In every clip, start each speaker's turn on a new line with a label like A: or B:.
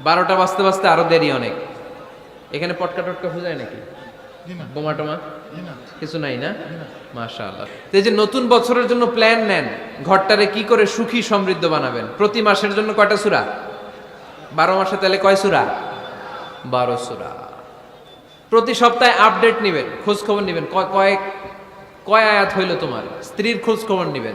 A: বারোটা বাজতে বাজতে আরও দেরি অনেক। এখানে পটকা টটকা খুঁজায় নাকি? বোমা টোমা? কিছু নাই না? মাশাআল্লাহ। তো এই যে নতুন বছরের জন্য প্ল্যান নেন ঘরটারে কি করে সুখী সমৃদ্ধ বানাবেন? প্রতি মাসের জন্য কয়টা সূরা? বারো মাসে তাহলে কয় সূরা? বারো সূরা। প্রতি সপ্তাহে আপডেট নেবেন খোঁজ খবর নেবেন। কয় কয়েক কয় আয়াত হইল তোমার? স্ত্রীর খোঁজ খবর নেবেন।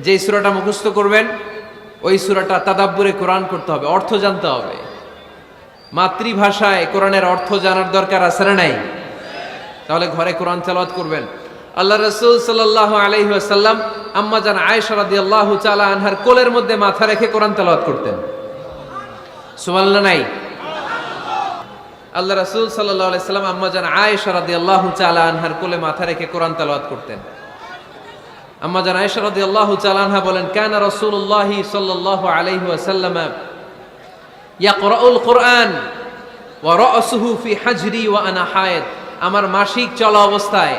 A: যেই সুরাটা মুখস্থ করবেন, ওই সুরাটা তাদাব্বুরে কোরআন করতে হবে, অর্থ জানতে হবে। মাতৃভাষায় কোরআনের অর্থ জানার দরকার আছে না নাই? তাহলে ঘরে কোরআন তেলাওয়াত করবেন। আল্লাহ রসুল সাল্লাহ আলাইহি আসাল্লাম আম্মা জান আয়েশা রাদিয়াল্লাহু তাআলা আনহার কোলের মধ্যে মাথা রেখে কোরআন তেলাওয়াত করতেন। সুবহানাল্লাহ নাই? আল্লাহ রসুল সাল্লাল্লাহু আলাইহি সাল্লাম আম্মা জান আয়েশা রাদিয়াল্লাহু তাআলা আনহার কোলে মাথা রেখে কোরআন তেলাওয়াত করতেন। আম্মা জান আয়েশা রাদিয়াল্লাহু তাআলা বলেন, কানা রাসূলুল্লাহ সাল্লাল্লাহু আলাইহি ওয়াসাল্লাম ইয়াকরাউল কোরআন ওয়া রাসুহু ফি হাজরি ওয়া আনা হায়েদ। আমার মাসিক চলা অবস্থায়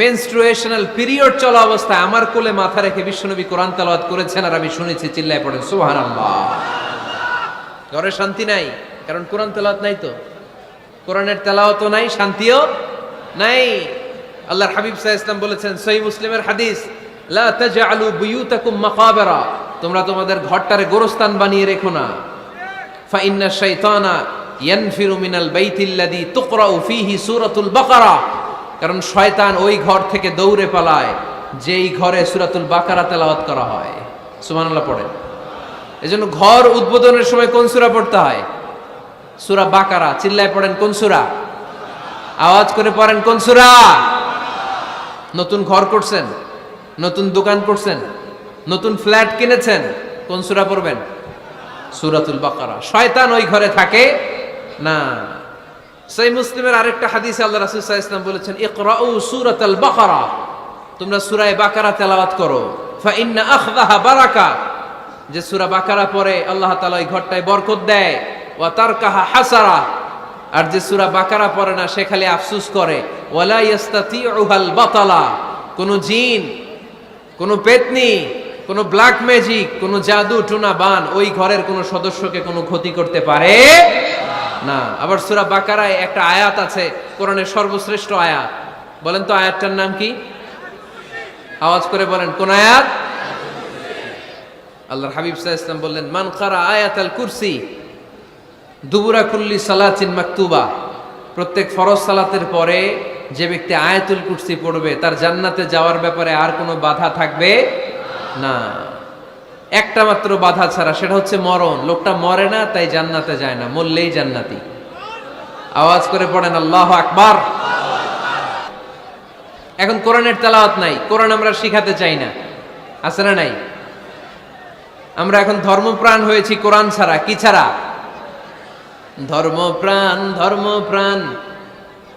A: মেনস্ট্রুয়েশনাল পিরিয়ড চলা অবস্থায় আমার কোলে মাথা রেখে বিশ্বনবী কোরআন তেলাওয়াত করেছেন আর আমি শুনেছি, চিল্লায় পড়েন, সুবহানাল্লাহ। ঘরে শান্তি নাই, কারণ কোরআন তেলাওয়াত নাই তো। কোরআনের তেলাওয়াতও নাই, শান্তিও নাই। আল্লাহর হাবিব আলাইহি ইসলাম বলেছেন সহি মুসলিমের হাদিস লা তাজআলু বুয়ুতাকুম মাকাবিরা। তোমরা তোমাদের ঘরটারে গোরস্থান বানিয়ে রেখো না। ফাইন্না শাইতানা ইয়ানফিরু মিনাল বাইতিল্লাযী তুকরাউ ফীহি সূরাতুল বাকারা। কারণ শয়তান ওই ঘর থেকে দৌড়ে পালায়, যেই ঘরে সূরাতুল বাকারা তেলাওয়াত করা হয়। সুবহানাল্লাহ পড়েন। এজন্য ঘর উদ্বোধনের সময় কোন সূরা পড়তে হয়? সূরা বাকারা। চিল্লায় পড়েন কোন সূরা? আওয়াজ করে পড়েন কোন সূরা? নতুন ঘর করছেন? নতুন দোকান করছেন, নতুন ফ্ল্যাট কিনেছেন, কোন সুরা পড়বেন? সুরাতুল বাকারা। শয়তান ওই ঘরে থাকে না। সেই মুসলিমের আরেকটা হাদিস আল্লাহ রাসূল ওয়াসাল্লাম বলেছেন, ইকরাউ সূরাতাল বাকারা। তোমরা সূরা বাকারা তেলাওয়াত করো। ফা ইন্না আখযাহা বারাকা। যে সূরা বাকারা পড়ে, আল্লাহ তাআলা ওই ঘরটায় বরকত দেয়। ওয়া তারকাহা হাসারা। আর যে সূরা বাকারা পড়ে না, সে খালি আফসোস করে। ওয়ালা ইয়াস্তাতিউহাল বাতালা। কোন জিন কোন পেতনি, কোনো ব্ল্যাক ম্যাজিক কোনো জাদু টুনা বান ওই ঘরের কোনো সদস্যকে কোনো ক্ষতি করতে পারে? না। আবার সুরা বাকারায় একটা আয়াত আছে, কোরআনের সর্বশ্রেষ্ঠ আয়াত। বলেন তো আয়াতটার নাম কি? আওয়াজ করে বলেন, কোন আয়াত? আল্লাহর হাবিব আলাইহি ওয়াসাল্লাম বললেন, মান খারা আয়াত আল কুরসি, দুবুরা কুল্লি সালাতিন মাকতুবা। প্রত্যেক ফরজ সালাতের পরে যে ব্যক্তি আয়াতুল কুরসি পড়বে, তার জান্নাতে যাওয়ার ব্যাপারে আর কোনো বাধা থাকবে না। একটা মাত্র বাধা ছাড়া, সেটা হচ্ছে মরণ। লোকটা মরে না, তাই জান্নাতে যায় না, মরলেই জান্নাতি। আওয়াজ করে পড়েন, আল্লাহ আকবার। এখন কোরআনের তেলাওয়াত নাই, কোরআন আমরা শিখাতে চাই না। আছে না নাই? আমরা এখন ধর্মপ্রাণ হয়েছি কোরআন ছাড়া, কি ছাড়া? ধর্মপ্রাণ ধর্মপ্রাণ।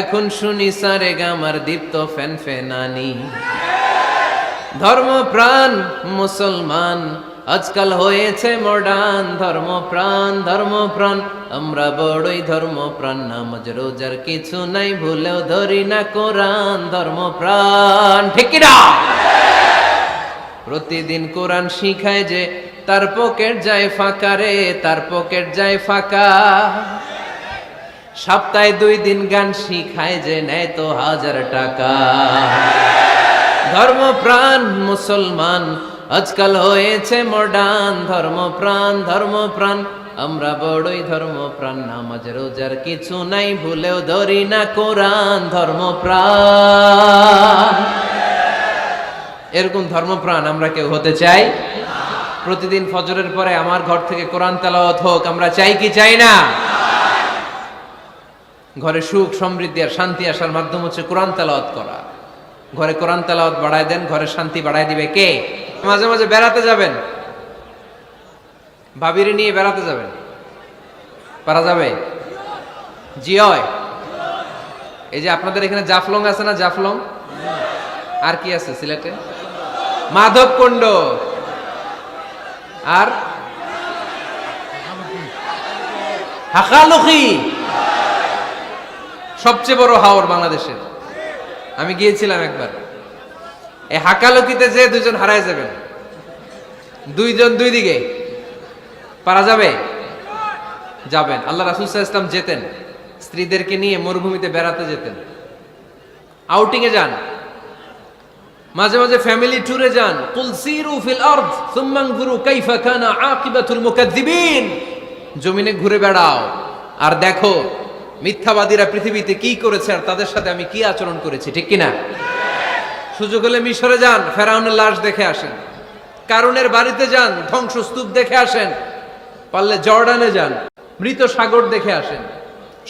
A: এখন শুনি সারে গামার দীপ্ত ফ্যান ফেনানি। ধর্ম প্রাণ মুসলমান, আজকাল হয়েছে মডান ধর্ম প্রাণ ধর্ম প্রাণ আমরা বড়ই ধর্ম প্রাণ নামাজ, রোজার কিছু নাই, ভুলেও ধরি না কোরআন, ধর্মপ্রাণ। ঠিকিরা প্রতিদিন কোরআন শিখায় যে, তার পকেট যায় ফাঁকা রে, তার পকেট যায় ফাঁকা। সপ্তাহে দুই দিন গান শিখায় যে নেয় তো হাজার টাকা। ধর্মপ্রাণ মুসলমান, আজকাল হয়েছে মডার্ন ধর্মপ্রাণ ধর্মপ্রাণ, আমরা বড়ই ধর্ম প্রাণ নামাজ, রোজার কিছু নাই, ভুলেও ধরি না কোরআন। ধর্ম প্রাণ এরকম ধর্মপ্রাণ আমরা কেউ হতে চাই? প্রতিদিন ফজরের পরে আমার ঘর থেকে কোরআন তেলাওয়াত হোক, আমরা চাই কি চাই না? ঘরে সুখ, সমৃদ্ধি আর শান্তি আসার মাধ্যম হচ্ছে কোরআন তেলাওয়াত করা। ঘরে কোরআন তেলাওয়াত বাড়ায় দেন, ঘরে শান্তি বাড়ায় দিবে কে? মাঝে মাঝে বেড়াতে যাবেন। ভাবিরে নিয়ে বেড়াতে যাবেন। পারা যাবে? জিয়য় এই যে আপনাদের এখানে জাফলং আছে না জাফলং? আর কি আছে সিলেটে? মাধবকুণ্ড আর? হাকালুকি। সবচেয়ে বড় হাওর বাংলাদেশের। আমি গিয়েছিলাম একবার। এই হাকালুকিতে যে দুজন হারায় যাবেন, দুইজন দুই দিকে, পারা যাবে? যাবেন। আল্লাহ রাসুল ইসলাম যেতেন, স্ত্রীদেরকে নিয়ে মরুভূমিতে বেড়াতে যেতেন। আউটিং এ যান। মাঝে মাঝে ফ্যামিলি ট্যুরে যান। কুল সিরু ফিল আরদ, সুম্মা আনজুরু কাইফা কানা আকিবাতুল মুকাদ্দিবিন। জমিনে ঘুরে বেড়াও। আর দেখো মিথ্যাবাদীরা পৃথিবীতে কি করেছে আর তাদের সাথে আমি কি আচরণ করেছি, ঠিক কি না সুযোগ হলে মিশরে যান, ফেরাউনের লাশ দেখে আসেন। কারণের বাড়িতে যান, ধ্বংসস্তূপ দেখে আসেন। পারলে জর্ডানে যান, মৃত সাগর দেখে আসেন।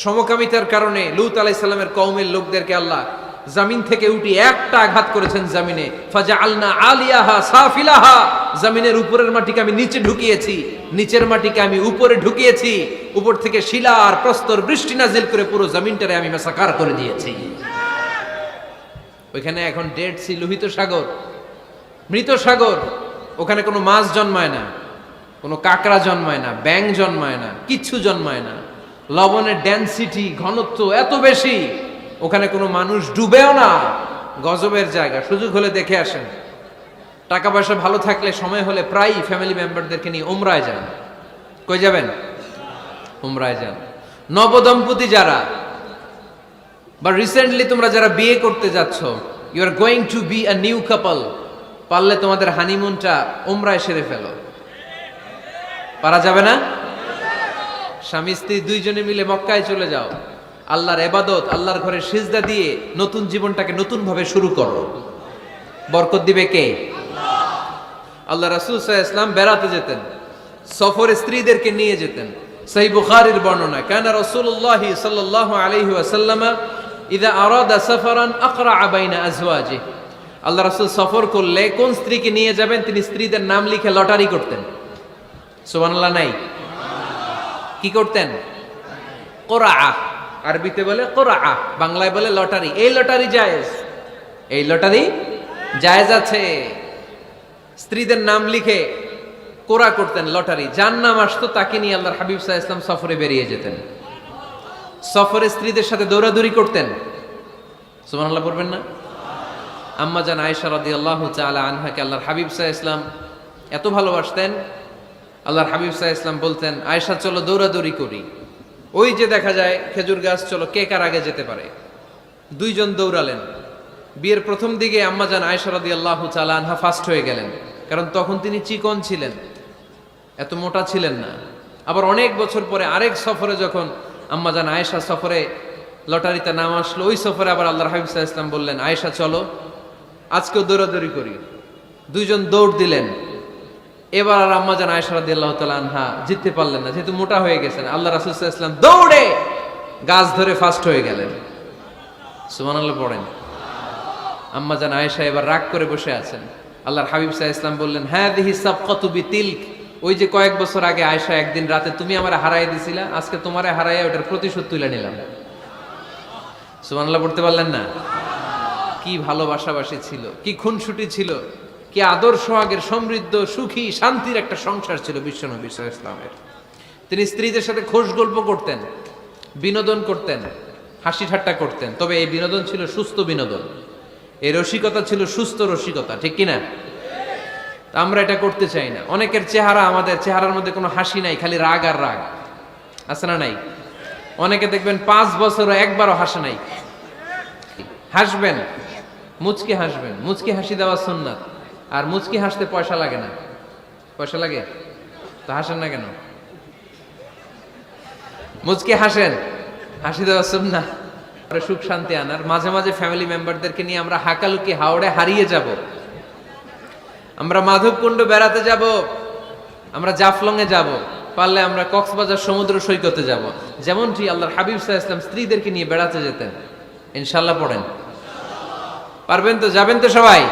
A: সমকামিতার কারণে লুত আলাইসাল্লামের কওমের লোকদেরকে আল্লাহ জামিন থেকে উঠি একটা আঘাত করেছেন জামিনে। ফাজা আলনা আলিয়াহা সাফিলাহা। জামিনের উপরের মাটিকে আমি নিচে ঢুকিয়েছি, নিচের মাটিকে আমি উপরে ঢুকিয়েছি, উপর থেকে শিলা আর প্রস্তর বৃষ্টি নাজিল করে পুরো জামিনটারে আমি মেসাকার করে দিয়েছি। ওইখানে এখন ডেড সি লোহিত সাগর, মৃত সাগর, ওখানে কোনো মাছ জন্মায় না, কোনো কাঁকড়া জন্মায় না ব্যাং জন্মায় না, কিচ্ছু জন্মায় না। লবণের ডেন্সিটি ঘনত্ব এত বেশি, ওখানে কোনো মানুষ ডুবেও না। গজবের জায়গা, সুযোগ হলে দেখে আসেন। টাকা পয়সা ভালো থাকলে সময় হলে প্রায়ই ফ্যামিলি মেম্বারদেরকে নিয়ে উমরায় যান। কই যাবেন? উমরায় যান। নবদম্পতি যারা, বা রিসেন্টলি তোমরা যারা বিয়ে করতে যাচ্ছ you are going to be a new couple পারলে তোমাদের হানিমুনটা উমরায় সেরে ফেলো। পারা যাবে না? স্বামী স্ত্রী দুইজনে মিলে মক্কায় চলে যাও। আল্লাহর এবাদত, আল্লাহর ঘরে সিজদা দিয়ে নতুন জীবনটাকে নতুন ভাবে শুরু করো। বরকত দিবে কে? আল্লাহ রাসূল সাল্লাল্লাহু ইসলাম বেড়াতে যেতেন। সফরে স্ত্রীদেরকে নিয়ে যেতেন। সেই বুখারির বর্ণনা, কেন রাসূলুল্লাহি সাল্লাল্লাহু আলাইহি ওয়াসাল্লাম ইদা আরাদা সাফারান আকরা বাইনা আজওয়াজি আল্লাহ রাসূল সফর করলে কোন স্ত্রীকে নিয়ে যাবেন? তিনি স্ত্রীদের নাম লিখে লটারি করতেন। সুবহানাল্লাহ, নাই। কি করতেন? কোরআ। আরবিতে বলে কোরআ, বাংলায় বলে লটারি। এই লটারি জায়েজ। এই লটারি জায়েজ আছে। স্ত্রীদের নাম লিখে কোরা করতেন লটারি। যার নাম আসতো, তাকে নিয়ে আল্লাহর হাবিব সাহা ইসলাম সফরে বেরিয়ে যেতেন। সফরে স্ত্রীদের সাথে দৌড়াদৌড়ি করতেন। সুমান আল্লাহ বলবেন না? আম্মা জান আয়েশা রাদি আল্লাহ চালা আনহাকে আল্লাহর হাবিব সাহা ইসলাম এত ভালোবাসতেন। আল্লাহর হাবিব সাহা ইসলাম বলতেন, আয়েশা, চলো দৌড়াদৌড়ি করি। ওই যে দেখা যায় খেজুর গাছ, চলো কে কার আগে যেতে পারে। দুইজন দৌড়ালেন। বিয়ের প্রথম দিকে আম্মা জান আয়েশা রাদি আল্লাহ চালা আনহা ফার্স্ট হয়ে গেলেন। কারণ তখন তিনি চিকন ছিলেন, এত মোটা ছিলেন না। আবার অনেক বছর পরে আরেক সফরে যখন আম্মা জান আয়েশা সফরে লটারিতে নাম আসলো, ওই সফরে আবার আল্লাহ হাবিব সাহা ইসলাম বললেন, আয়েশা, চলো, আজকেও দৌড়াদৌড়ি করি। দুইজন দৌড় দিলেন। এবার আর আম্মা জান আয়েশা রাদি আল্লাহ আনহা জিততে পারলেন না, যেহেতু মোটা হয়ে গেছেন। আল্লাহ রাসুল ইসলাম দৌড়ে গাছ ধরে ফার্স্ট হয়ে গেলেন। সুমান আল্লাহ পড়েন। আম্মা জান আয়েশা এবার রাগ করে বসে আছেন। আল্লাহর হাবিব সাহা ইসলাম বললেন হ্যাঁ দিহি সব কতুবি তিলক ওই যে কয়েক বছর আগে আয়সা একদিন রাতে, তুমি আমার হারাই দিছিলা, আজকে তোমারে হারাইয়া ওটার প্রতিশোধ তুলে নিলাম। সুমানাল্লাহ পড়তে পারলেন না? কি ভালোবাসাবাসী ছিল, কি খুনসুটি ছিল, কি আদর্শ আগের সমৃদ্ধ, সুখী, শান্তির একটা সংসার ছিল বিশ্বনবী ইসলামের। তিনি স্ত্রীদের সাথে খোশ গল্প করতেন, বিনোদন করতেন, হাসি ঠাট্টা করতেন। তবে এই বিনোদন ছিল সুস্থ বিনোদন। এই রসিকতা ছিল সুস্থ রসিকতা, ঠিক কিনা? আমরা এটা করতে চাই না। অনেকের চেহারা আমাদের, চেহারার মধ্যে কোনো হাসি নাই, খালি রাগ আর রাগ। আছে না নাই? অনেকে দেখবেন পাঁচ বছরও একবারও হাসে নাই। হাসবেন? মুচকি হাসবেন। মুচকি হাসি দেওয়া সুন্নাত। আর মুচকি হাসতে পয়সা লাগে না। পয়সা লাগে? তো হাসেন না কেন? মুচকে হাসেন? হাসি দেওয়া পরে সুখ শান্তি আনার। মাঝে মাঝে ফ্যামিলি মেম্বারদেরকে নিয়ে আমরা হাকালুকি হাওড়ে হারিয়ে যাব। আমরা মাধবকুণ্ড বেড়াতে যাব। আমরা জাফলংয়ে যাব। পারলে আমরা কক্সবাজার সমুদ্র সৈকতে যাব। যেমনটি আল্লাহর হাবিব সাহা ইসলাম স্ত্রীদেরকে নিয়ে বেড়াতে যেতেন। ইনশাল্লাহ পড়েন। পারবেন তো? যাবেন তো সবাই?